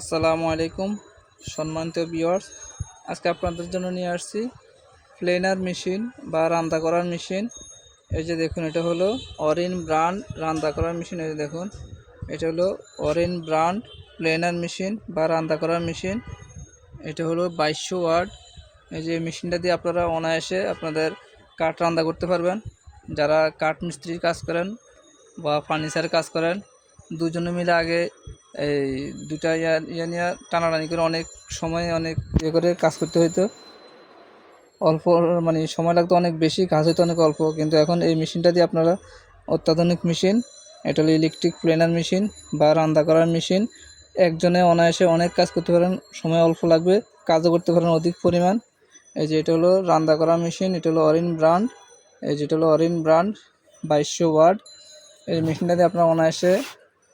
আসসালামু আলাইকুম, সম্মানিত ভিউয়ার্স। আজকে আপনাদের জন্য নিয়ে আসছি প্লেনার মেশিন বা রান্না করার মেশিন। এই যে দেখুন, এটা হলো অরিন ব্র্যান্ড রান্না করার মেশিন। এই যে দেখুন, এটা হলো অরিন ব্র্যান্ড প্লেনার মেশিন বা রান্না করার মেশিন। এটা হলো বাইশশো ওয়ার্ড এই যে মেশিনটা দিয়ে আপনারা অনায়াসে আপনাদের কাঠ রান্না করতে পারবেন। যারা কাঠ মিস্ত্রির কাজ করেন বা ফার্নিচার কাজ করেন দুজনে মিলে আগে এই দুটা ইয়া ইয়ে নিয়ে টানাটানি করে অনেক সময়, অনেক ইয়ে করে কাজ করতে হইতো। অল্প মানে সময় লাগতো, অনেক বেশি কাজ হতো অনেক অল্প। কিন্তু এখন এই মেশিনটা দিয়ে আপনারা অত্যাধুনিক মেশিন, এটা হলো ইলেকট্রিক প্লেনার মেশিন বা রান্না করার মেশিন। একজনে অনায়াসে অনেক কাজ করতে পারেন, সময় অল্প লাগবে, কাজও করতে পারেন অধিক পরিমাণ। এই যে এটা হলো রান্না করার মেশিন, এটা হলো অরিন ব্র্যান্ড। এই যেটা হলো অরিন ব্র্যান্ড, বাইশশো ওয়ার্ড এই মেশিনটা দিয়ে আপনার অনায়াসে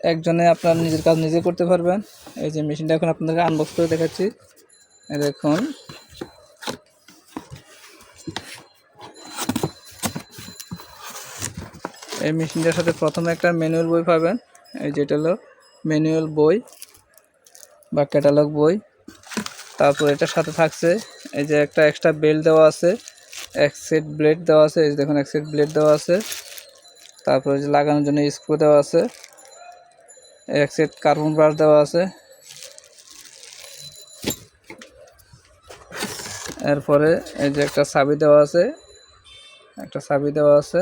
একজনে আপনার নিজের কাজ নিজে করতে পারবেন। এই যে মেশিনটা এখন আপনাদেরকে আনবক্স করে দেখাচ্ছি। দেখুন। এই মেশিনটার সাথে প্রথমে একটা ম্যানুয়াল বই পাবেন। এই যেটা হলো ম্যানুয়াল বই বা ক্যাটালগ বই। তারপর এটার সাথে থাকছে এই যে একটা এক্সট্রা বেল্ট দেওয়া আছে। এক সেট ব্লেড দেওয়া আছে। এই দেখুন, এক সেট ব্লেড দেওয়া আছে। তারপরে যে লাগানোর জন্য স্ক্রু দেওয়া আছে। এক সেট কার্বন ব্রাশ দেওয়া আছে। এরপরে এই যে একটা চাবি দেওয়া আছে, একটা চাবি দেওয়া আছে।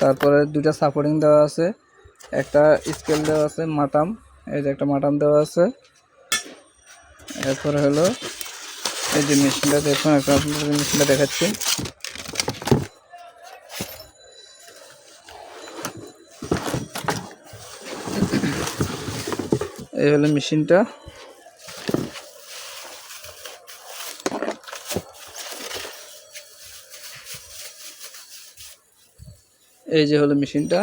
তারপরে দুইটা সাপোর্টিং দেওয়া আছে, একটা স্কেল দেওয়া আছে, মাটাম, এই যে একটা মাটাম দেওয়া আছে। এরপরে হলো এই যে মেশিনটা দেখুন, একটা মেশিনটা দেখাচ্ছি। এই হলো মেশিনটা। এই যে হলো মেশিনটা,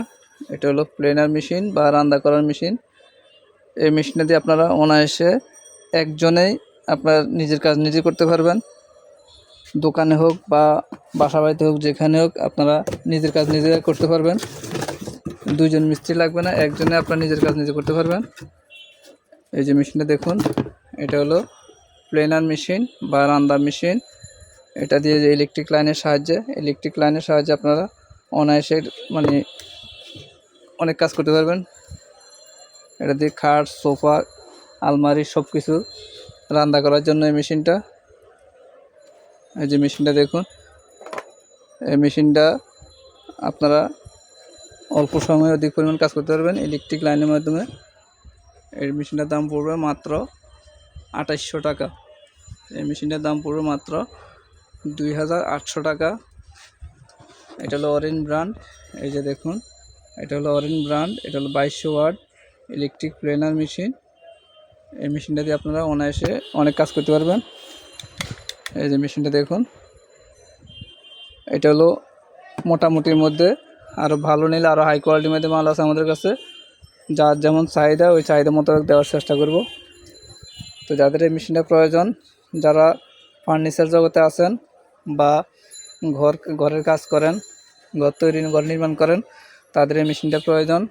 এটা হলো প্লেনার মেশিন বা রান্না করার মেশিন। এই মেশিনটা দিয়ে আপনারা অনায়াসে একজনেই আপনার নিজের কাজ নিজে করতে পারবেন। দোকানে হোক বা বাসা বাড়িতে হোক, যেখানে হোক, আপনারা নিজের কাজ নিজে করতে পারবেন। দুইজন মিস্ত্রি লাগবে না, একজনে আপনার নিজের কাজ নিজে করতে পারবেন। এই যে মেশিনটা দেখুন, এটা হলো প্লেনার মেশিন বা রান্দার মেশিন। এটা দিয়ে যে ইলেকট্রিক লাইনের সাহায্যে ইলেকট্রিক লাইনের সাহায্যে আপনারা অনায়াসে মানে অনেক কাজ করতে পারবেন। এটা দিয়ে খাট, সোফা, আলমারি সব কিছু রান্না করার জন্য এই মেশিনটা। এই যে মেশিনটা দেখুন, এই মেশিনটা আপনারা অল্প সময়ে অধিক পরিমাণ কাজ করতে পারবেন ইলেকট্রিক লাইনের মাধ্যমে। এই মেশিনটার দাম পড়বে মাত্র আঠাইশশো টাকা। এই মেশিনটার দাম পড়বে মাত্র দুই হাজার আটশো টাকা। এটা হলো অরেঞ্জ ব্র্যান্ড এই যে দেখুন, এটা হলো অরেঞ্জ ব্র্যান্ড এটা হলো বাইশশো ওয়ার্ড ইলেকট্রিক প্লেনার মেশিন এই মেশিনটা দিয়ে আপনারা অনায়াসে অনেক কাজ করতে পারবেন। এই যে মেশিনটা দেখুন, এটা হলো মোটামুটির মধ্যে আরও ভালো নিলে আরও হাই কোয়ালিটির মধ্যে মাল আছে আমাদের কাছে। যার যেমন চাহিদা, ওই চাহিদা মতো দেওয়ার চেষ্টা করব। তো যাদের এই মেশিনটা প্রয়োজন, যারা ফার্নিচার জগতে আছেন বা ঘর, ঘরের কাজ করেন, ঘর তৈরি, ঘর নির্মাণ করেন, তাদের এই মেশিনটা প্রয়োজন।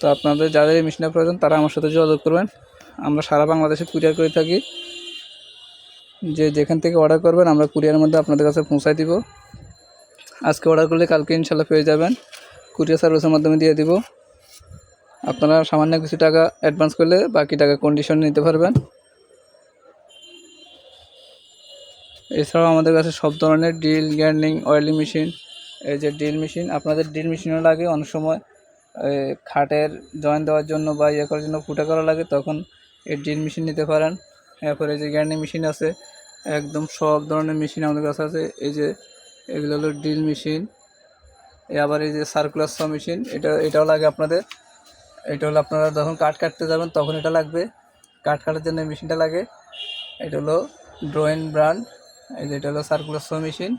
তো আপনাদের যাদের এই মেশিনটা প্রয়োজন, তারা আমার সাথে যোগাযোগ করবেন। আমরা সারা বাংলাদেশে কুরিয়ার করে থাকি। যে যেখান থেকে অর্ডার করবেন, আমরা কুরিয়ারের মধ্যে আপনাদের কাছে পৌঁছায় দিব। আজকে অর্ডার করলে কালকে ইনশাল্লাহ পেয়ে যাবেন। কুরিয়ার সার্ভিসের মাধ্যমে দিয়ে দিব। আপনারা সামান্য কিছু টাকা অ্যাডভান্স করলে বাকি টাকা কন্ডিশন নিতে পারবেন। এছাড়াও আমাদের কাছে সব ধরনের ড্রিল গ্যান্ডিং অয়েলিং মেশিন এই যে ড্রিল মেশিন আপনাদের ড্রিল মেশিনও লাগে অনেক সময় খাটের জয়েন দেওয়ার জন্য বা ইয়ে করার জন্য ফুটা করা লাগে, তখন এই ড্রিল মেশিন নিতে পারেন। এরপরে যে গ্যান্ডিং মেশিন আছে, একদম সব ধরনের মেশিন আমাদের কাছে আছে। এই যে, এগুলো হলো ড্রিল মেশিন আবার এই যে সার্কুলার স মেশিন এটা, এটাও লাগে আপনাদের। এটা হলো আপনারা যখন কাঠ কাটতে যাবেন, তখন এটা লাগবে। কাঠ কাটার জন্য মেশিনটা লাগে। এটা হলো ড্রয়িং ব্র্যান্ড এই যে এটা হলো সার্কুলার স মেশিন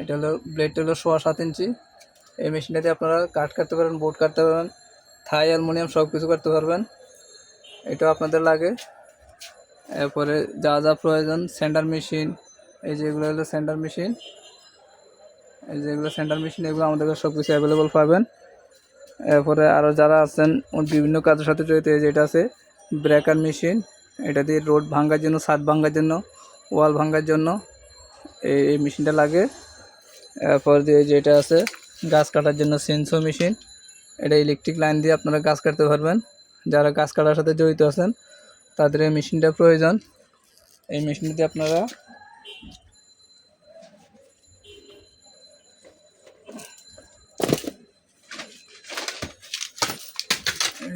এটা হলো ব্লেডটা হলো সোয়া সাত ইঞ্চি। এই মেশিনটাতে আপনারা কাঠ কাটতে পারেন বোর্ড কাটতে পারবেন, থাই, অ্যালমোনিয়াম সব কিছু কাটতে পারবেন। এটাও আপনাদের লাগে। এরপরে যা যা প্রয়োজন সেন্টার মেশিন এই যে এগুলো হলো সেন্টার মেশিন এই যে এগুলো সেন্টার মেশিন এগুলো আমাদের কাছে সব কিছু অ্যাভেলেবল পাবেন। এরপরে আরও যারা আছেন বিভিন্ন কাজের সাথে জড়িত যেটা আছে ব্রেকার মেশিন এটা দিয়ে রোড ভাঙার জন্য, ছাদ ভাঙার জন্য ওয়াল ভাঙার জন্য এই এই মেশিনটা লাগে। এরপর দিয়ে যেটা আছে, গাছ কাটার জন্য সেন্সো মেশিন এটা ইলেকট্রিক লাইন দিয়ে আপনারা গাছ কাটতে পারবেন। যারা গাছ কাটার সাথে জড়িত আছেন, তাদের এই মেশিনটা প্রয়োজন। এই মেশিন দিয়ে আপনারা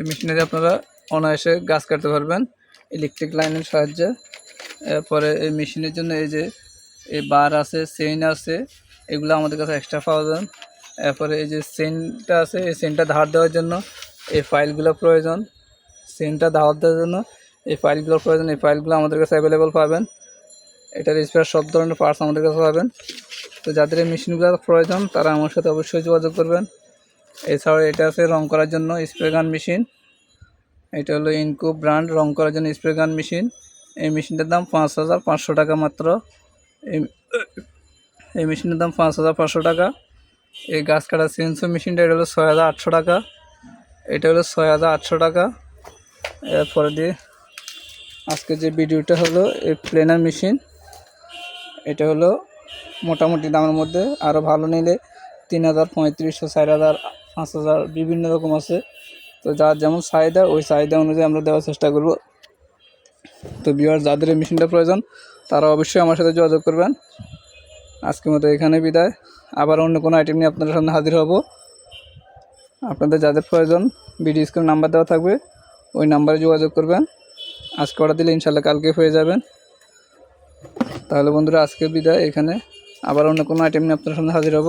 এই মেশিনে আপনারা অনায়াসে গাছ কাটতে পারবেন ইলেকট্রিক লাইনের সাহায্যে। এরপরে এই মেশিনের জন্য এই যে এই বার আছে চেইন আছে, এগুলো আমাদের কাছে এক্সট্রা পাওয়া যায় এরপরে এই যে চেনটা আছে, এই চেনটা ধার দেওয়ার জন্য এই ফাইলগুলো প্রয়োজন। চেনটা ধার দেওয়ার জন্য এই ফাইলগুলো প্রয়োজন। এই ফাইলগুলো আমাদের কাছে অ্যাভেলেবল পাবেন। এটার স্পেয়ার সব ধরনের পার্টস আমাদের কাছে পাবেন। তো যাদের এই মেশিনগুলো প্রয়োজন, তারা আমার সাথে অবশ্যই যোগাযোগ করবেন। এছাড়াও এটা আছে রং করার জন্য স্প্রে গান মেশিন। এটা হলো ইনকো ব্র্যান্ড, রং করার জন্য স্প্রে গান মেশিন। এই মেশিনটার দাম পাঁচ হাজার পাঁচশো টাকা মাত্র। এই মেশিনের দাম পাঁচ হাজার পাঁচশো টাকা। এই গাছ কাটার সেন্সর মেশিনটা, এটা হলো ছয় হাজার আটশো টাকা। এটা হলো ছয় হাজার আটশো টাকা। এরপরে দিয়ে আজকে যে ভিডিওটা হলো, এই প্লেনার মেশিন। এটা হলো মোটামুটি দামের মধ্যে। আরও ভালো নিলে তিন হাজার, পঁয়ত্রিশশো, চার হাজার পাঁচ হাজার, বিভিন্ন রকম আছে। তো যার যেমন চাহিদা, ওই চাহিদা অনুযায়ী আমরা দেওয়ার চেষ্টা করব। তো বিহার যাদের এই মেশিনটা প্রয়োজন, তারা অবশ্যই আমার সাথে যোগাযোগ করবেন। আজকের মতো এখানে বিদায়। আবার অন্য কোনো আইটেম নিয়ে আপনাদের সামনে হাজির হব। আপনাদের যাদের প্রয়োজন ভিডিও স্ক্রিন নাম্বার দেওয়া থাকবে, ওই নাম্বারে যোগাযোগ করবেন। আজকে অর্ডার দিলে ইনশাল্লাহ কালকে হয়ে যাবেন তাহলে বন্ধুরা আজকে বিদায় এখানে। আবার অন্য কোনো আইটেম নিয়ে আপনাদের সামনে হাজির হব।